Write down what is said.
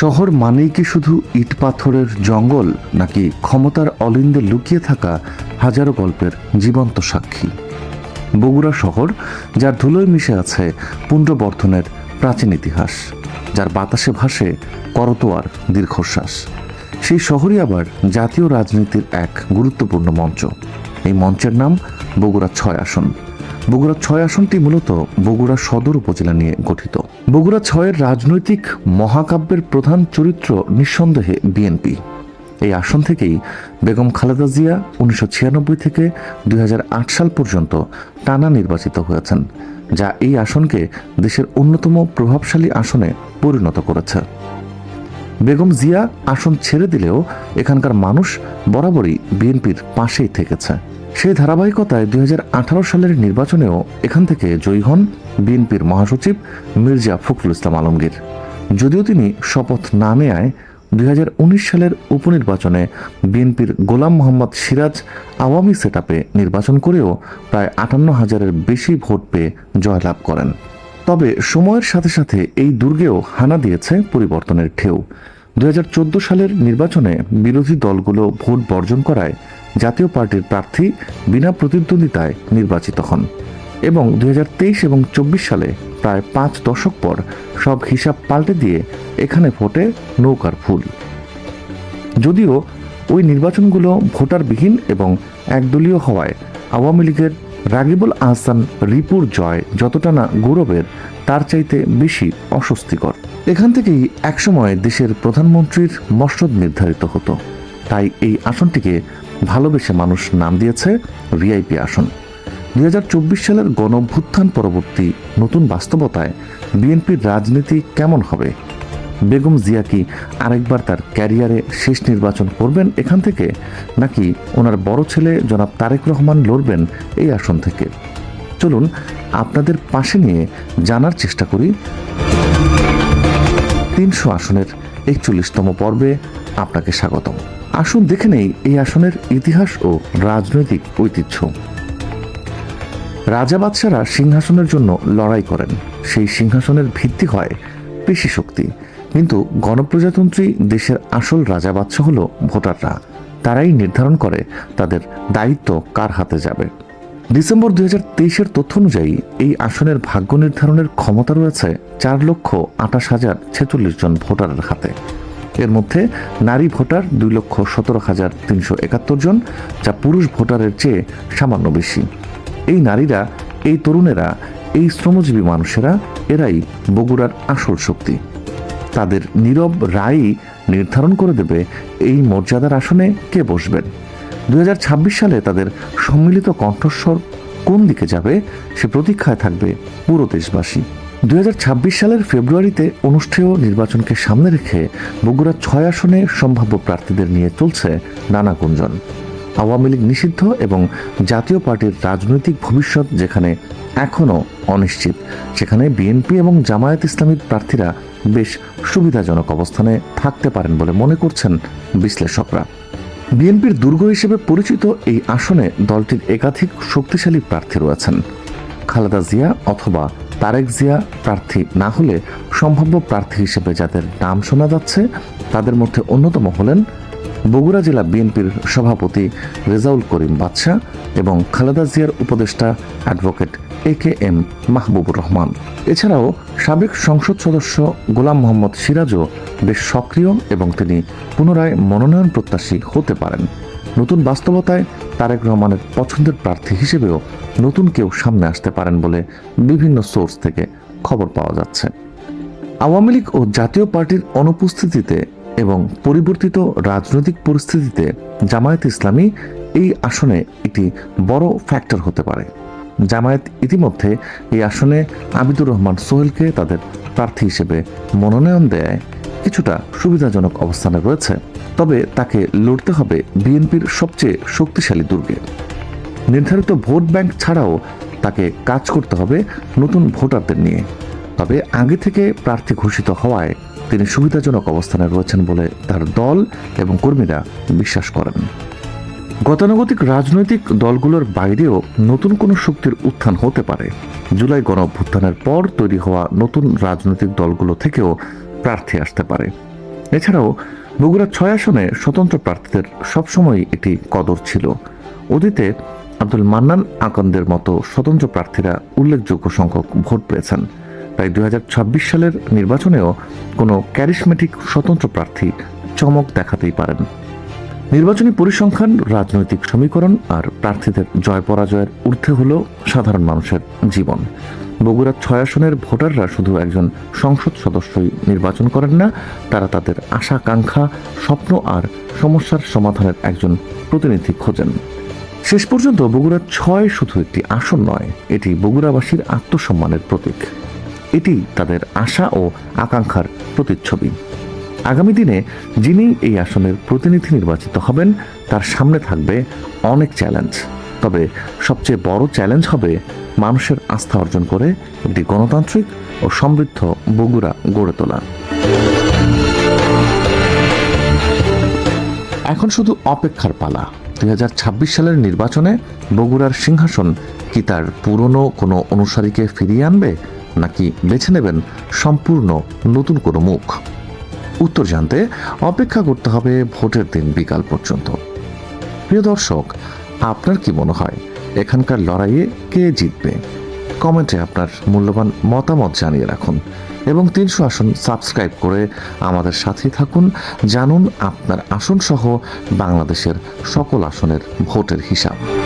শহর মানেই কি শুধু ইট পাথরের জঙ্গল, নাকি ক্ষমতার অলিন্দে লুকিয়ে থাকা হাজারো গল্পের জীবন্ত সাক্ষী? বগুড়া শহর, যার ধুলোয় মিশে আছে পুণ্ডবর্ধনের প্রাচীন ইতিহাস, যার বাতাসে ভাসে করতোয়ার দীর্ঘশ্বাস। সেই শহরই আবার জাতীয় রাজনীতির এক গুরুত্বপূর্ণ মঞ্চ। এই মঞ্চের নাম বগুড়া ছয় আসন। বগুড়া ছয় আসনটি মূলত বগুড়া সদর উপজেলা নিয়ে গঠিত। বগুড়া ছয়ের রাজনৈতিক মহাকাব্যের প্রধান চরিত্র নিঃসন্দেহে বিএনপি এই আসন থেকেই বেগম খালেদা জিয়া উনিশশো ছিয়ানব্বই থেকে দুই হাজার আট সাল পর্যন্ত টানা নির্বাচিত হয়েছেন, যা এই আসনকে দেশের অন্যতম প্রভাবশালী আসনে পরিণত করেছে। বেগম জিয়া আসন ছেড়ে দিলেও এখানকার মানুষ বরাবরই বিএনপির পাশেই থেকেছে। সেই ধারাবাহিকতায় দুই হাজার আঠারো সালের নির্বাচনেও এখান থেকে জয়ী হন বিএনপির মহাসচিব মির্জা ফখরুল ইসলাম আলমগীর। যদিও তিনি শপথ না নেয় দুই হাজার উনিশ সালের উপনির্বাচনে বিএনপির গোলাম মোহাম্মদ সিরাজ আওয়ামী সেটআপে নির্বাচন করেও প্রায় আটান্ন হাজারের বেশি ভোট পেয়ে জয়লাভ করেন। তবে সময়ের সাথে সাথে এই দুর্গেও হানা দিয়েছে পরিবর্তনের ঢেউ। দুই হাজার চোদ্দ সালের নির্বাচনে বিরোধী দলগুলো ভোট বর্জন করায় জাতীয় পার্টির প্রার্থী বিনা প্রতিদ্বন্দ্বিতায় নির্বাচিত হন। এবং দুই হাজার তেইশ এবং চব্বিশ সালে প্রায় পাঁচ দশক পর সব হিসাব পাল্টে দিয়ে এখানে ফোটে নৌকার ফুল। যদিও ওই নির্বাচনগুলো ভোটারবিহীন এবং একদলীয় হওয়ায় আওয়ামী লীগের রাগিবুল আহসান রিপুর জয় যতটা না গৌরবের, তার চাইতে বেশি অস্বস্তিকর। এখান থেকেই একসময় দেশের প্রধানমন্ত্রীর মসনদ নির্ধারিত হতো। তাই এই আসনটিকে ভালোবেসে মানুষ নাম দিয়েছে ভিআইপি আসন। দুই হাজার চব্বিশ সালের গণভ্যুত্থান পরবর্তী নতুন বাস্তবতায় বিএনপির রাজনীতি কেমন হবে? বেগম জিয়া কি আরেকবার তার ক্যারিয়ারে শেষ নির্বাচন করবেন এখান থেকে, নাকি ওনার বড় ছেলে জনাব তারেক রহমান লড়বেন এই আসন থেকে? চলুন আপনাদের পাশে নিয়ে জানার চেষ্টা করি। তিনশো আসনের একচল্লিশতম পর্বে আপনাকে স্বাগতম। আসুন দেখে নেই এই আসনের ইতিহাস ও রাজনৈতিক ঐতিহ্য। রাজা বাদশারা সিংহাসনের জন্য লড়াই করেন। সেই সিংহাসনের ভিত্তি হয় পেশি শক্তি। কিন্তু গণপ্রজাতন্ত্রী দেশের আসল রাজা বাদশা হলো ভোটাররা। তারাই নির্ধারণ করে তাদের দায়িত্ব কার হাতে যাবে। ডিসেম্বর দুই হাজার তথ্য অনুযায়ী এই আসনের ভাগ্য নির্ধারণের ক্ষমতা রয়েছে চার লক্ষ আঠাশ হাজার ছেচল্লিশ জন ভোটারের হাতে। এর মধ্যে নারী ভোটার দুই লক্ষ সতেরো হাজার তিনশো একাত্তর জন, যা পুরুষ ভোটারের চেয়ে সামান্য বেশি। এই নারীরা, এই তরুণেরা, এই শ্রমজীবী মানুষেরা, এরাই বগুড়ার আসল শক্তি। তাদের নীরব রায়ই নির্ধারণ করে দেবে এই মর্যাদার আসনে কে বসবেন। দুই হাজার ছাব্বিশ সালে তাদের সম্মিলিত কণ্ঠস্বর কোন দিকে যাবে সে প্রতীক্ষায় থাকবে পুরো দেশবাসী। দুই হাজার ছাব্বিশ সালের ফেব্রুয়ারিতে অনুষ্ঠেয় নির্বাচনকে সামনে রেখে বগুড়ার ছয় আসনে সম্ভাব্য প্রার্থীদের নিয়ে চলছে নানা গুঞ্জন। আওয়ামী লীগ নিষিদ্ধ এবং জাতীয় পার্টির রাজনৈতিক ভবিষ্যৎ যেখানে এখনও অনিশ্চিত, সেখানে বিএনপি এবং জামায়াত ইসলামীর প্রার্থীরা বেশ সুবিধাজনক অবস্থানে থাকতে পারেন বলে মনে করছেন বিশ্লেষকরা। বিএনপির দুর্গ হিসেবে পরিচিত এই আসনে দলটির একাধিক শক্তিশালী প্রার্থী রয়েছেন। খালেদা জিয়া অথবা তারেক জিয়া প্রার্থী না হলে সম্ভাব্য প্রার্থী হিসেবে যাদের নাম শোনা যাচ্ছে, তাদের মধ্যে অন্যতম হলেন বগুড়া জেলা বিএনপির সভাপতি রেজাউল করিম বাদশাহ এবং খালেদা জিয়ার উপদেষ্টা advocate A K M Mahbubur Rahman. এছাড়াও সাবেক সংসদ সদস্য গোলাম মোহাম্মদ সিরাজও বেশ সক্রিয় এবং তিনি পুনরায় মনোনয়ন প্রত্যাশী হতে পারেন। নতুন বাস্তবতায় তারেক রহমানের পছন্দের প্রার্থী হিসেবেও নতুন কেউ সামনে আসতে পারেন বলে বিভিন্ন সোর্স থেকে খবর পাওয়া যাচ্ছে। আওয়ামী লীগ ও জাতীয় পার্টির অনুপস্থিতিতে এবং পরিবর্তিত রাজনৈতিক পরিস্থিতিতে জামায়াত ইসলামী এই আসনে একটি বড় ফ্যাক্টর হতে পারে। জামায়াত ইতিমধ্যে এই আসনে আবিদুর রহমান সোহেলকে তাদের প্রার্থী হিসেবে মনোনয়ন দেয়। কিছুটা সুবিধাজনক অবস্থানে রয়েছে, তবে তাকে লড়তে হবে বিএনপির সবচেয়ে শক্তিশালী দুর্গে। নির্ধারিত ভোট ব্যাংক ছাড়াও তাকে কাজ করতে হবে নতুন ভোটারদের নিয়ে। তবে আগে থেকে প্রার্থী ঘোষিত হওয়ায় তিনি সুবিধাজনক অবস্থানে রয়েছেন বলে তার দল এবং কর্মীরা বিশ্বাস করেন। গতানুগতিক রাজনৈতিক দলগুলোর বাইরেও নতুন কোনো শক্তির উত্থান হতে পারে। জুলাই গণ অভ্যুত্থানের পর তৈরি হওয়া নতুন রাজনৈতিক দলগুলো থেকেও প্রার্থী আসতে পারে। এছাড়াও বগুড়া ছয় আসনে স্বতন্ত্র প্রার্থীদের সবসময় একটি কদর ছিল। অতীতে আব্দুল মান্নান আকন্দের মতো স্বতন্ত্র প্রার্থীরা উল্লেখযোগ্য সংখ্যক ভোট পেয়েছেন। তাই দু হাজার ছাব্বিশ সালের নির্বাচনেও কোনো ক্যারিসমেটিক স্বতন্ত্র প্রার্থী চমক দেখাতেই পারেন। নির্বাচনী পরিসংখ্যান, রাজনৈতিক সমীকরণ আর প্রার্থীদের জয় পরাজয়ের ঊর্ধ্বে হল সাধারণ মানুষের জীবন। বগুড়ার ছয় আসনের ভোটাররা শুধু একজন সংসদ সদস্যই নির্বাচন করেন না, তারা তাদের আশা আকাঙ্ক্ষা স্বপ্ন আর সমস্যার সমাধানের একজন প্রতিনিধি খোঁজেন। শেষ পর্যন্ত বগুড়ার ছয় শুধু একটি আসন নয়, এটি বগুড়াবাসীর আত্মসম্মানের প্রতীক। এটি তাদের আশা ও আকাঙ্ক্ষার প্রতিচ্ছবি। আগামী দিনে যিনি এই আসনের প্রতিনিধি নির্বাচিত হবেন, তার সামনে থাকবে অনেক চ্যালেঞ্জ। তবে সবচেয়ে বড় চ্যালেঞ্জ হবে মানুষের আস্থা অর্জন করে একটি গণতান্ত্রিক ও সমৃদ্ধ বগুড়া গড়ে তোলা। এখন শুধু অপেক্ষার পালা। দুই হাজার ছাব্বিশ সালের নির্বাচনে বগুড়ার সিংহাসন কি তার পুরনো কোনো অনুসারীকে ফিরিয়ে আনবে? নাকি বেছে নেবেন সম্পূর্ণ নতুন কোনো মুখ? উত্তর জানতে অপেক্ষা করতে হবে ভোটের দিন বিকাল পর্যন্ত। প্রিয় দর্শক, আপনার কি মনে হয় এখানকার লড়াইয়ে কে জিতবে? কমেন্টে আপনার মূল্যবান মতামত জানিয়ে রাখুন এবং তিনশো আসন সাবস্ক্রাইব করে আমাদের সাথে থাকুন। জানুন আপনার আসন সহ বাংলাদেশের সকল আসনের ভোটের হিসাব।